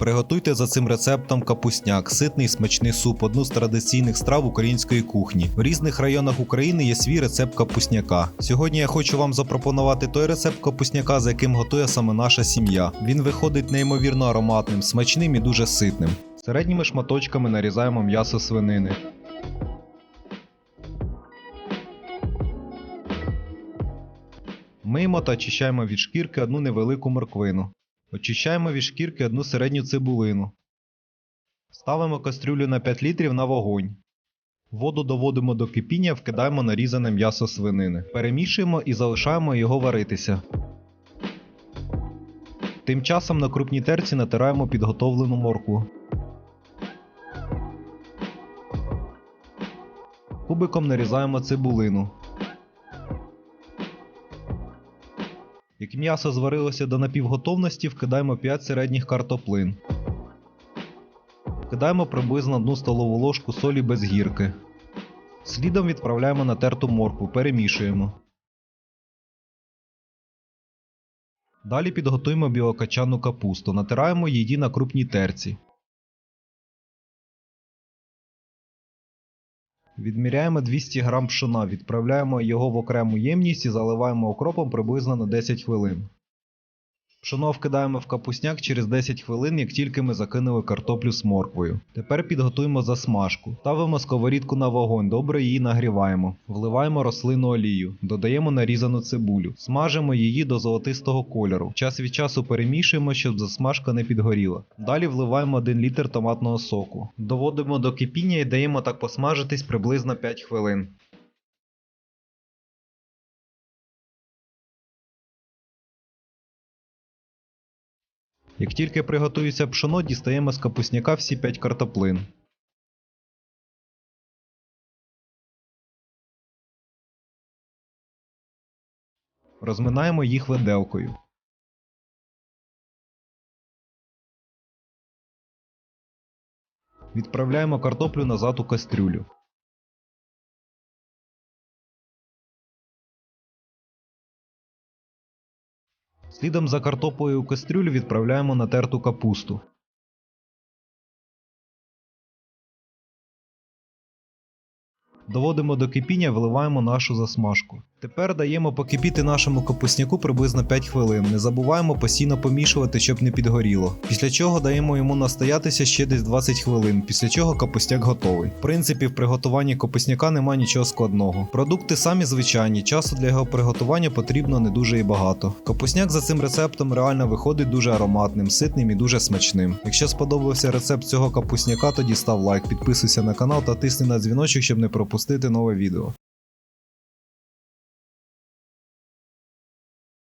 Приготуйте за цим рецептом капусняк, ситний смачний суп, одну з традиційних страв української кухні. В різних районах України є свій рецепт капусняка. Сьогодні я хочу вам запропонувати той рецепт капусняка, за яким готує саме наша сім'я. Він виходить неймовірно ароматним, смачним і дуже ситним. Середніми шматочками нарізаємо м'ясо свинини. Миємо та очищаємо від шкірки одну невелику морквину. Очищаємо від шкірки одну середню цибулину. Ставимо кастрюлю на 5 літрів на вогонь. Воду доводимо до кипіння, вкидаємо нарізане м'ясо свинини. Перемішуємо і залишаємо його варитися. Тим часом на крупній терці натираємо підготовлену моркву. Кубиком нарізаємо цибулину. Як м'ясо зварилося до напівготовності, вкидаємо 5 середніх картоплин. Вкидаємо приблизно 1 столову ложку солі без гірки. Слідом відправляємо на терту моркву, перемішуємо. Далі підготуємо білокачану капусту, натираємо її на крупній терці. Відміряємо 200 г пшена, відправляємо його в окрему ємність і заливаємо окропом приблизно на 10 хвилин. Пшоно вкидаємо в капусняк через 10 хвилин, як тільки ми закинули картоплю з морквою. Тепер підготуємо засмажку. Ставимо сковорідку на вогонь, добре її нагріваємо. Вливаємо рослинну олію, додаємо нарізану цибулю, смажимо її до золотистого кольору. Час від часу перемішуємо, щоб засмажка не підгоріла. Далі вливаємо 1 літр томатного соку. Доводимо до кипіння і даємо так посмажитись приблизно 5 хвилин. Як тільки приготується пшоно, дістаємо з капусняка всі 5 картоплин. Розминаємо їх виделкою. Відправляємо картоплю назад у кастрюлю. Слідом за картоплею у кастрюлю відправляємо натерту капусту. Доводимо до кипіння, виливаємо нашу засмажку. Тепер даємо покипіти нашому капусняку приблизно 5 хвилин. Не забуваємо постійно помішувати, щоб не підгоріло. Після чого даємо йому настоятися ще десь 20 хвилин, після чого капусняк готовий. В принципі, в приготуванні капусняка немає нічого складного. Продукти самі звичайні, часу для його приготування потрібно не дуже і багато. Капусняк за цим рецептом реально виходить дуже ароматним, ситним і дуже смачним. Якщо сподобався рецепт цього капусняка, тоді став лайк, підписуйся на канал та тисни на дзвіночок, щоб не пропустити нове відео.